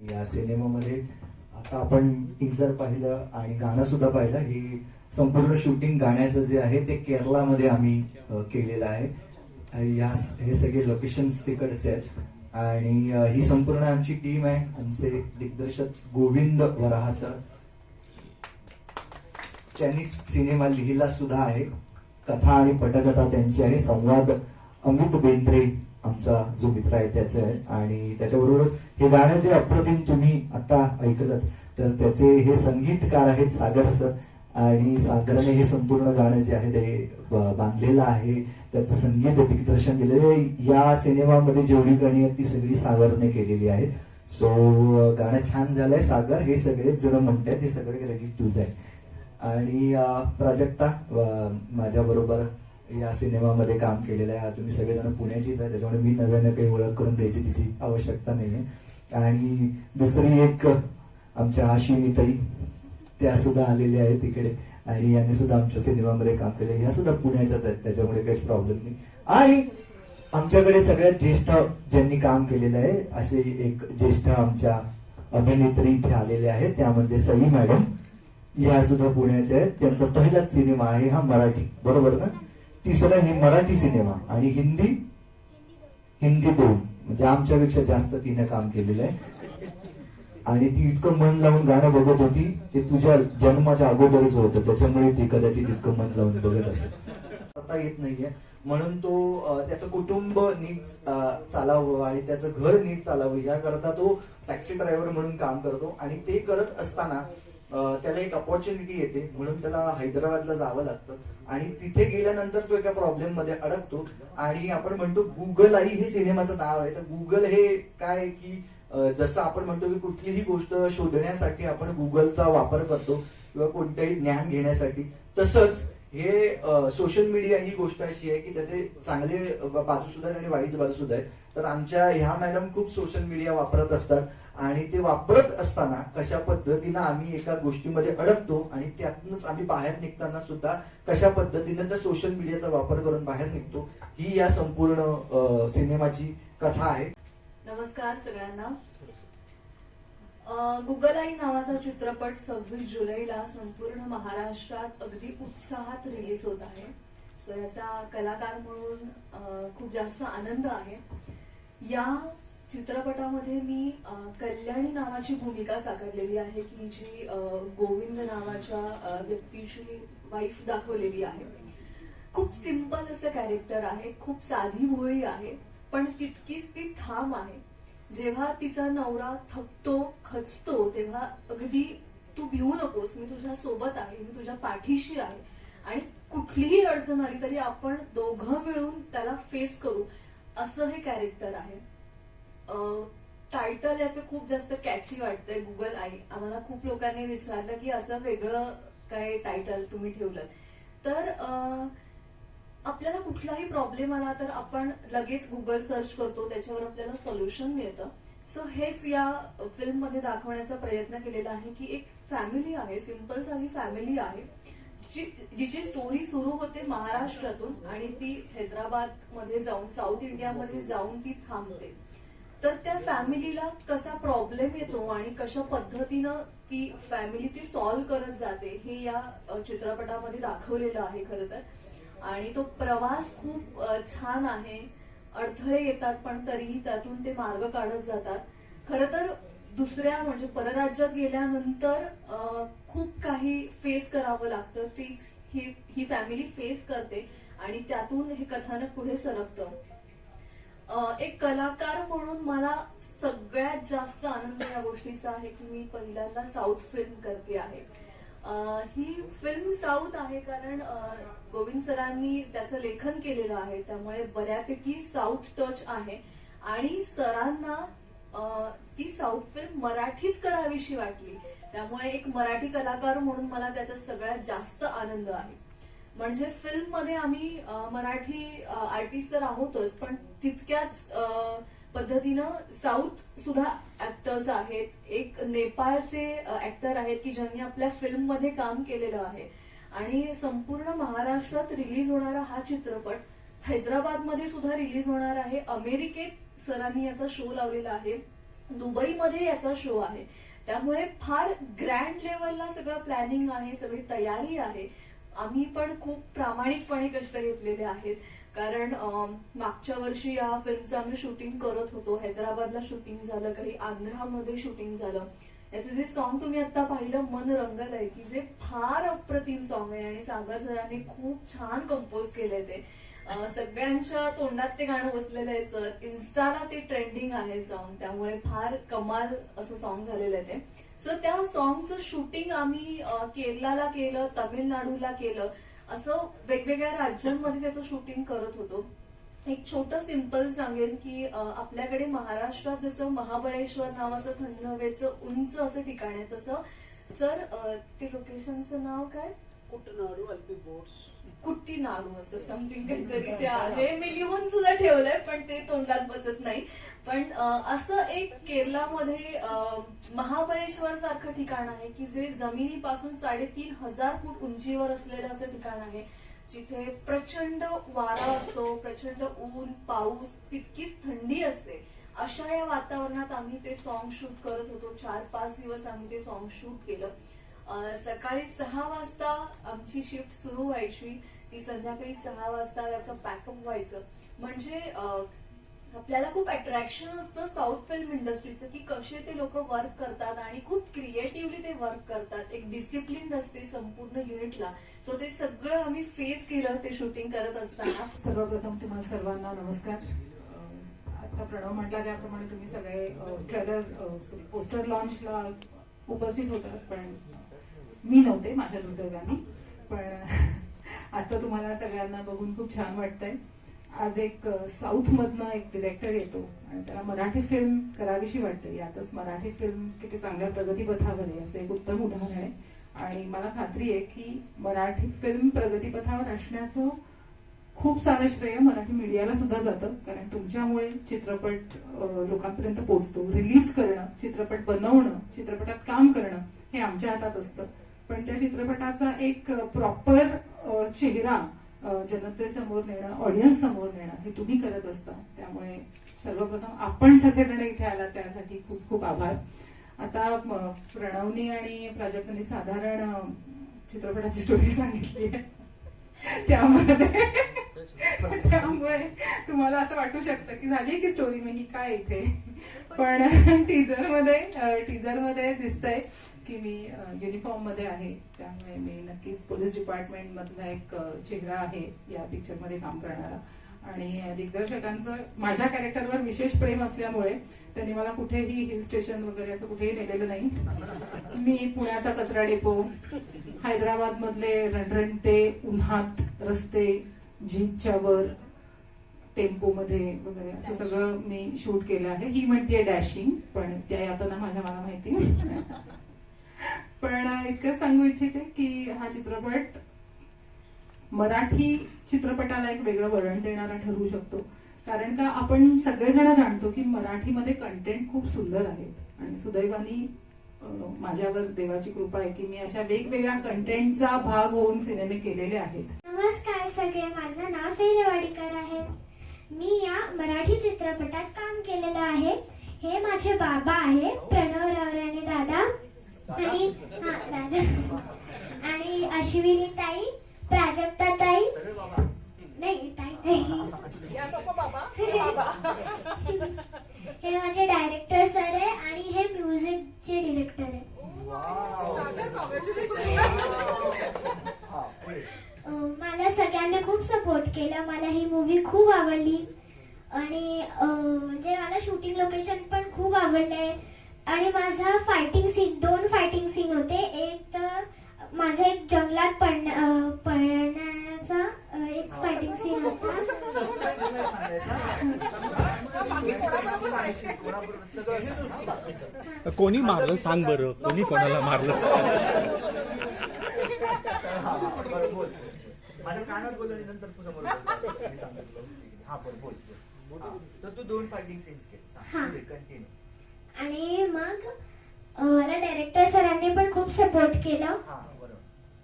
या सिनेमामध्ये आता आपण टीजर पाहिलं आणि गाणं सुद्धा पाहिलं. ही संपूर्ण शूटिंग गाण्याचं जे आहे ते केरलामध्ये आम्ही केलेलं आहे. या हे सगळे लोकेशन्स तिकडचे आहेत. आणि ही संपूर्ण आमची टीम आहे. आमचे दिग्दर्शक गोविंद वराहा सर त्यांनीच सिनेमा लिहिला सुद्धा आहे. कथा आणि पटकथा त्यांची आणि संवाद अमित बेंद्रे आमचा जो मित्र आहे त्याचे आहे. आणि त्याच्याबरोबरच हे गाणं जे अप्रतिम तुम्ही आता ऐकलं तर त्याचे हे संगीतकार आहेत सागर सर. आणि सागराने हे संपूर्ण गाणं जे आहे ते बांधलेलं आहे. त्याचं संगीत दिग्दर्शन दिलेलं आहे. या सिनेमामध्ये जेवढी गाणी आहेत ती सगळी सागरने केलेली आहेत. सो गाणं छान झालंय सागर. हे सगळे जण म्हणतात ते सगळे रेडी टूज आहे. आणि प्राजक्ता माझ्या बरोबर या सिनेमामध्ये काम केलेलं आहे. तुम्ही सगळेजण पुण्याचीच आहे त्याच्यामुळे मी नव्यानं काही ओळख करून द्यायची तिची आवश्यकता नाहीये. आणि दुसरी एक आमच्या आशिनीताई त्या सुद्धा आलेल्या आहेत तिकडे. आणि यांनी सुद्धा आमच्या सिनेमामध्ये काम केले. या सुद्धा पुण्याच्याच आहेत त्याच्यामुळे काहीच प्रॉब्लेम नाही. आणि आमच्याकडे सगळ्यात ज्येष्ठ ज्यांनी काम केलेलं आहे असे एक ज्येष्ठ आमच्या अभिनेत्री इथे आलेले आहेत. त्या म्हणजे सई मॅडम. या सुद्धा पुण्याच्या आहेत. त्यांचा पहिलाच सिनेमा आहे हा मराठी. बरोबर ना? ती सुद्धा ही मराठी सिनेमा आणि हिंदी हिंदी दोन. म्हणजे आमच्यापेक्षा जास्त तिने काम केलेलं आहे. आणि ती इतकं मन लावून गाणं बघत होती ते तुझ्या जन्माच्या अगोदरच होतं. त्याच्यामुळे ती कदाचित इतकं मन लावून बघत असेल. आता येत नाहीये. म्हणून तो त्याचं कुटुंब नीट चालावं आणि त्याचं घर नीट चालावं. याकरता तो टॅक्सी ड्रायव्हर म्हणून काम करतो आणि ते करत असताना त्याला एक अपॉर्च्युनिटी येते. म्हणून त्याला हैदराबादला जावं लागतं. आणि तिथे गेल्यानंतर तो एका प्रॉब्लेममध्ये अडकतो. आणि आपण म्हणतो गुगल आई हे सिनेमाचं नाव आहे. तर गुगल हे काय की जसं आपण म्हणतो की कुठलीही गोष्ट शोधण्यासाठी आपण गुगलचा वापर करतो किंवा कोणतंही ज्ञान घेण्यासाठी तसंच हे सोशल मीडिया ही गोष्ट अशी आहे की त्याचे चांगले बाजू सुद्धा आणि वाईट बाजू सुद्धा आहेत. तर आमच्या ह्या मॅडम खूप सोशल मीडिया वापरत असतात आणि ते वापरत असताना कशा पद्धतीनं आम्ही एका गोष्टीमध्ये अडकतो आणि त्यातूनच आम्ही बाहेर निघताना सुद्धा कशा पद्धतीनं त्या सोशल मीडियाचा वापर करून बाहेर निघतो ही या संपूर्ण सिनेमाची कथा आहे. नमस्कार सगळ्यांना. गुगल आई नावाचा चित्रपट सव्वीस जुलैला संपूर्ण महाराष्ट्रात अगदी उत्साहात रिलीज होत आहे. सो याचा कलाकार म्हणून खूप जास्त आनंद आहे. या चित्रपटामध्ये मी कल्याणी नावाची भूमिका साकारलेली आहे की जी गोविंद नावाच्या व्यक्तीची वाईफ दाखवलेली आहे. खूप सिंपल असं कॅरेक्टर आहे खूप साधी भोळी आहे पण तितकीच ती ठाम आहे. जेव्हा तिचा नवरा थकतो खचतो तेव्हा अगदी तू भिवू नकोस. मी तुझ्या सोबत आहे मी तुझ्या पाठीशी आहे. आणि कुठलीही अडचण आली तरी आपण दोघं मिळून त्याला फेस करू. असं हे कॅरेक्टर आहे. टायटल याचं खूप जास्त कॅची वाटतंय गुगल आई. आम्हाला खूप लोकांनी विचारलं की असं वेगळं काय टायटल तुम्ही ठेवलं तर आपल्याला कुठलाही प्रॉब्लेम आला तर आपण लगेच गुगल सर्च करतो त्याच्यावर आपल्याला सोल्युशन मिळतं. सो हेच या फिल्ममध्ये दाखवण्याचा प्रयत्न केलेला आहे की एक फॅमिली आहे सिंपल साधी फॅमिली आहे जी- जिची स्टोरी सुरू होते महाराष्ट्रातून आणि ती हैदराबादमध्ये जाऊन साऊथ इंडियामध्ये जाऊन ती थांबते. तर त्या फॅमिलीला कसा प्रॉब्लेम येतो आणि कशा पद्धतीनं ती फॅमिली ती सॉल्व्ह करत जाते हे या चित्रपटामध्ये दाखवलेलं आहे खरं तर. आणि तो प्रवास खूप छान आहे. अडथळे येतात पण तरीही त्यातून ते मार्ग काढत जातात. खरं तर दुसऱ्या म्हणजे परराज्यात गेल्यानंतर खूप काही फेस करावं लागतं. तीच ही ही फॅमिली फेस करते आणि त्यातून हे कथानक पुढे सरकतं. एक कलाकार म्हणून मला सगळ्यात जास्त आनंद या गोष्टीचा आहे की मी पहिल्यांदा साऊथ फिल्म करते आहे. ही फिल्म साऊथ आहे कारण गोविंद सरांनी त्याचं लेखन केलेलं आहे. त्यामुळे बऱ्यापैकी साऊथ टच आहे. आणि सरांना ती साऊथ फिल्म मराठीत करावीशी वाटली. त्यामुळे एक मराठी कलाकार म्हणून मला त्याचा सगळ्यात जास्त आनंद आहे. म्हणजे फिल्ममध्ये आम्ही मराठी आर्टिस्ट तर आहोतच पण तितक्याच पद्धतीनं साऊथ सुद्धा ऍक्टर्स आहेत. एक नेपाळचे ऍक्टर आहेत की ज्यांनी आपल्या फिल्ममध्ये काम केलेलं आहे. आणि संपूर्ण महाराष्ट्रात रिलीज होणारा हा चित्रपट हैदराबादमध्ये सुद्धा रिलीज होणार आहे. अमेरिकेत सरांनी याचा शो लावलेला आहे. दुबईमध्ये याचा शो आहे. त्यामुळे फार ग्रँड लेवलला सगळं प्लॅनिंग आहे सगळी तयारी आहे. आम्ही पण खूप प्रामाणिकपणे कष्ट घेतलेले आहेत. कारण मागच्या वर्षी या फिल्मचं आम्ही शूटिंग करत होतो. हैदराबादला शूटिंग झालं काही आंध्रामध्ये शूटिंग झालं. याचं जे सॉन्ग तुम्ही आता पाहिलं मन रंगलंय की जे फार अप्रतिम सॉन्ग आहे आणि सागर सरांनी खूप छान कंपोज केलंय ते. सगळ्यांच्या तोंडात ते गाणं बसलेलं आहे सर इन्स्टाला ते ट्रेंडिंग आहे सॉन्ग त्यामुळे फार कमाल असं सॉन्ग झालेलं आहे ते. सो त्या सॉन्गचं शूटिंग आम्ही अं, केरलाला केलं तमिळनाडूला केलं. असं वेगवेगळ्या राज्यांमध्ये त्याचं शूटिंग करत होतो. एक छोटं सिंपल सांगेन की आपल्याकडे महाराष्ट्रात जसं महाबळेश्वर नावाचं थंड हवेचं उंच असं ठिकाण आहे तसं. सर ते लोकेशनचं नाव काय? कुटनाडू अल्पी बोट्स कुट्टी नाडू असं समथिंग काहीतरी ते आहे. मी लिहून सुद्धा ठेवलंय पण ते तोंडात बसत नाही. पण असं एक केरलामध्ये महाबळेश्वर सारखं ठिकाण आहे की जे जमिनीपासून साडेतीन हजार फूट उंचीवर असलेलं असं ठिकाण आहे जिथे प्रचंड वारा असतो प्रचंड ऊन पाऊस तितकीच थंडी असते. अशा या वातावरणात आम्ही ते सॉन्ग शूट करत होतो. चार पाच दिवस आम्ही ते सॉन्ग शूट केलं. सकाळी सहा वाजता आमची शिफ्ट सुरू व्हायची. ती संध्याकाळी सहा वाजता त्याचं पॅकअप व्हायचं. म्हणजे आपल्याला खूप अट्रॅक्शन असतं साऊथ फिल्म इंडस्ट्रीचं की कसे ते लोक वर्क करतात आणि खूप क्रिएटिव्हली ते वर्क करतात. एक डिसिप्लिन असते संपूर्ण युनिटला सो ते सगळं आम्ही फेस केलं ते शूटिंग करत असताना. सर्वप्रथम तुम्हाला सर्वांना नमस्कार. आता प्रणव म्हटला त्याप्रमाणे तुम्ही सगळे ट्रेलर पोस्टर लॉन्चला उपस्थित होतात पण मी नव्हते माझ्या दुर्दैवाने पण आता तुम्हाला सगळ्यांना बघून खूप छान वाटतंय. आज एक साऊथ मधनं एक डिरेक्टर येतो आणि त्याला मराठी फिल्म करावीशी वाटते. यातच मराठी फिल्म किती चांगल्या प्रगतीपथावर आहे याचं एक उत्तम उदाहरण आहे. आणि मला खात्री आहे की मराठी फिल्म प्रगतीपथावर असण्याचं खूप सारं श्रेय मराठी मीडियाला सुद्धा जातं. कारण तुमच्यामुळे चित्रपट लोकांपर्यंत पोहोचतो. रिलीज करणं चित्रपट बनवणं चित्रपटात काम करणं हे आमच्या हातात असतं. पण त्या चित्रपटाचा एक प्रॉपर चेहरा जनतेसमोर नेणं ऑडियन्स समोर नेणं हे तुम्ही करत असता. त्यामुळे सर्वप्रथम आपण सगळेजण इथे आला त्यासाठी खूप खूप आभार. आता प्रणवनी आणि प्राजक्तांनी साधारण चित्रपटाची स्टोरी सांगितली आहे. त्यामुळे त्यामुळे तुम्हाला असं वाटू शकतं की झाली की स्टोरी मी ही काय इथे? पण टीजरमध्ये टीजरमध्ये दिसतंय. की मी युनिफॉर्ममध्ये आहे. त्यामुळे मी नक्कीच पोलीस डिपार्टमेंट मधला एक चेहरा आहे या पिक्चरमध्ये काम करणारा. आणि दिग्दर्शकांचं माझ्या कॅरेक्टरवर विशेष प्रेम असल्यामुळे त्यांनी मला कुठेही हिल स्टेशन वगैरे असं कुठेही नेलेलं नाही. मी पुण्याचा कचरा डेपो हैदराबाद मधले रणरणते उन्हात रस्ते जीपच्या वर टेम्पो मध्ये वगैरे असं सगळं मी शूट केलं आहे. ही म्हणते डॅशिंग पण त्या यातना माझ्या मला माहिती. पण इतकं सांगू इच्छिते की हा चित्रपट मराठी चित्रपटाला एक वेगळं वळण देणारा ठरू शकतो. कारण का आपण सगळेजण जाणतो की मराठीमध्ये कंटेंट खूप सुंदर आहे. आणि सुदैवानी माझ्यावर देवाची कृपा आहे की मी अशा वेगवेगळ्या कंटेंटचा भाग होऊन सिनेमे केलेले आहेत. नमस्कार सगळे माझं नाव सैल वाडीकर आहे. मी या मराठी चित्रपटात काम केलेलं आहे. हे माझे बाबा आहे प्रणव रावराणे दादा. आणि दादा. आणि अश्विनी ताई प्राजक्ता ताई. नाही ताई ताई हे माझे डायरेक्टर सर आहे आणि हे म्युझिकचे डिरेक्टर आहे. मला सगळ्यांनी खूप सपोर्ट केला. मला ही मूवी खूप आवडली. आणि म्हणजे मला शूटिंग लोकेशन पण खूप आवडले आणि माझा फायटिंग सीन दोन फायटिंग सीन होते. एक तर माझा एक जंगलात पडण्या पडण्याचा एक फायटिंग सीन होता. कोणी मारलं सांग बरं. कोणी कोणाला मारलं. माझ्या कानात बोल आणि नंतर तू समोर. हा बोल बोल. तर तू दोन फायटिंग सीन्स केले. हा. सांग कंटिन्यू आणि मग मला डायरेक्टर सरांनी पण खूप सपोर्ट केलं. हा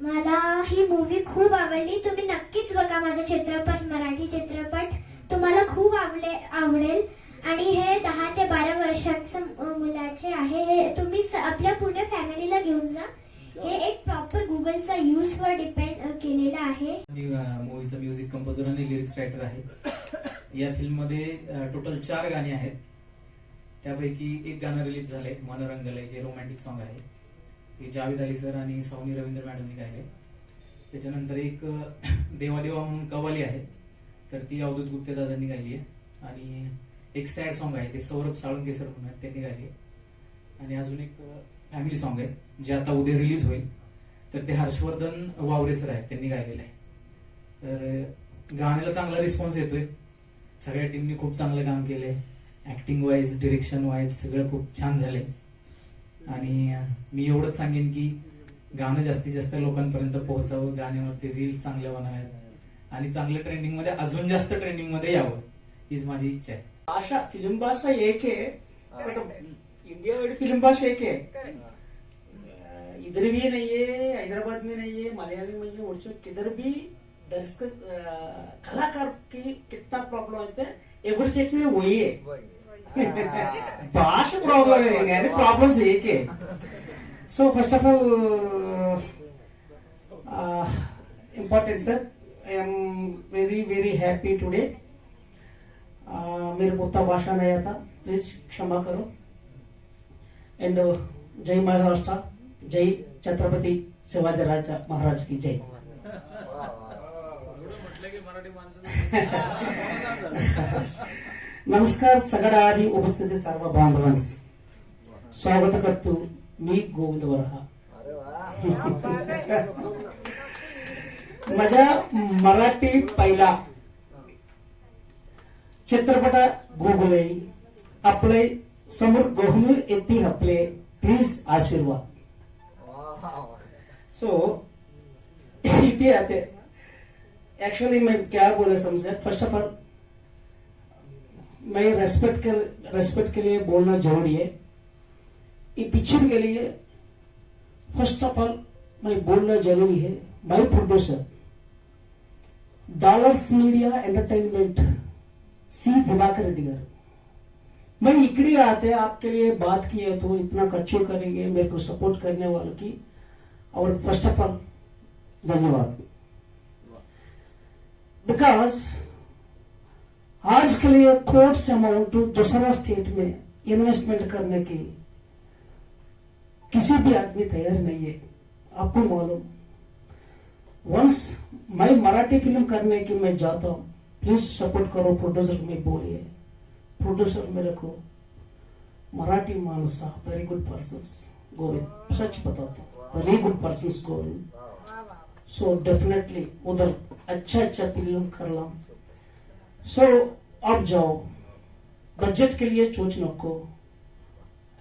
मला ही मूवी खूप आवडली. तुम्ही नक्कीच बघा माझा चित्रपट मराठी चित्रपट. तुम्हाला खूप आवडे आवडेल. आणि हे दहा ते बारा वर्ष वर्षांचं मुलाचे आहे. हे तुम्ही आपल्या पूर्ण फॅमिलीला घेऊन जा. हे एक प्रॉपर गुगलचा यूज वर डिपेंड केलेलं आहे. मी मूवीचा म्युझिक कंपोजर आणि लिरिक्स रायटर आहे. या फिल्ममध्ये टोटल चार गाणी आहेत. त्यापैकी एक गाणं रिलीज झालंय मनोरंगलय जे रोमॅन्टिक सॉन्ग आहे. ते जावेद अली सर आणि सौनी रवींद्र मॅडमनी गायले त्याच्यानंतर एक देवादेवा म्हणून कवाली आहे तर ती अवधूत गुप्ते दादांनी गायली आहे. आणि एक सॅड सॉन्ग आहे ते सौरभ साळुंके सर म्हणून आहेत त्यांनी गायली आहे. आणि अजून एक फॅमिली सॉन्ग आहे जे आता उद्या रिलीज होईल. तर ते हर्षवर्धन वावरे सर आहेत त्यांनी गायलेलं आहे. तर गाण्याला चांगला रिस्पॉन्स येतोय. सगळ्या टीमनी खूप चांगलं काम केलंय. ऍक्टिंग वाईज डिरेक्शन वाईज सगळं खूप छान झालंय. आणि मी एवढंच सांगेन की गाणं जास्तीत जास्त लोकांपर्यंत पोहोचावं गाण्यावरती रील्स चांगल्या बनाव्यात. आणि चांगलं ट्रेंडिंगमध्ये अजून जास्त ट्रेंडिंगमध्ये यावं हीच माझी इच्छा आहे. भाषा फिल्म भाषा एक है. इंडिया में फिल्म भाषा एक है अह, इधर भी नहीं है हैदराबाद में नहीं है मलयाली में नहीं है किधर भी दर्शक कलाकार की कितना प्रॉब्लम होता? है एवर स्टेट में वही है। भाषा प्रॉब्लम है यानी प्रॉब्लम एक है। So first of all important sir I am very very happy today मेरे को उतना भाषा नहीं आता। प्लीज क्षमा करो। एंड जय महाराष्ट्र। सगळ्या आधी उपस्थित सर्व बांधवांस स्वागत करतो मी गोविंद वरहा माझ्या मराठी पहिला चित्रपट गोगुले आपले समोर गोहनूर येते आपले प्लीज आशीर्वाद सो इथे आते एक्चुअली मैं क्या बोले समझे फ़र्स्ट ऑफ़ ऑल मैं रेस्पेक्ट के रेस्पेक्ट के लिए बोलना ज़रूरी है। ये पिक्चर के लिए फ़र्स्ट ऑफ़ ऑल मैं बोलना ज़रूरी है। My producer dollars media entertainment C Diwakar Digar मैं इकड़ी आते आपके लिए बात की है तो इतना खर्चो करेंगे, मेरे को सपोर्ट करने वालों की। और फ़र्स्ट ऑफ़ ऑल धन्यवाद। बिकॉज़ आज के लिए कोर्स अमाउंट दूसरा स्टेट में इन्वेस्टमेंट करने की किसी भी आदमी तैयार नहीं है। आपको मालूम। वंस मैं मराठी फ़िल्म करने की मैं जाता हूँ प्लीज़ सपोर्ट करो प्रोड्यूसर में बोलिए। प्रोड्यूसर मेरे को मराठी मानसा वेरी गुड पर्सन गोविंद, सच बताता हूँ। Very good person Govind. So definitely उधर अच्छा अच्छा फ़िल्म कर ला सो अब जाओ। बजट के लिए सोच नको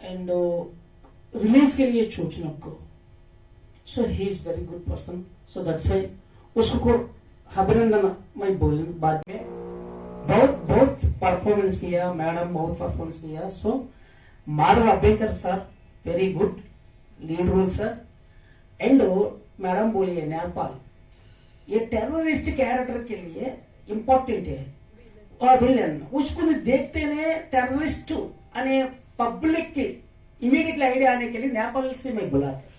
एंड रिलीज़ के लिए सोच नको so he is very good person so that's why उसको अभिनंदन मैं बोल बाद में। बहुत बहुत परफॉर्मेंस किया मैडम बहुत performance KIA. So Madhav Abhyankar sir very good lead role sir and madam बोली है नेपाल ये टेररिस्ट कैरेक्टर के लिए इम्पोर्टेंट है और विलन उसको देखते ने टेररिस्ट अने पब्लिक की इमीडिएटली आइडिया आने के लिए नेपाल से मैं बुलाता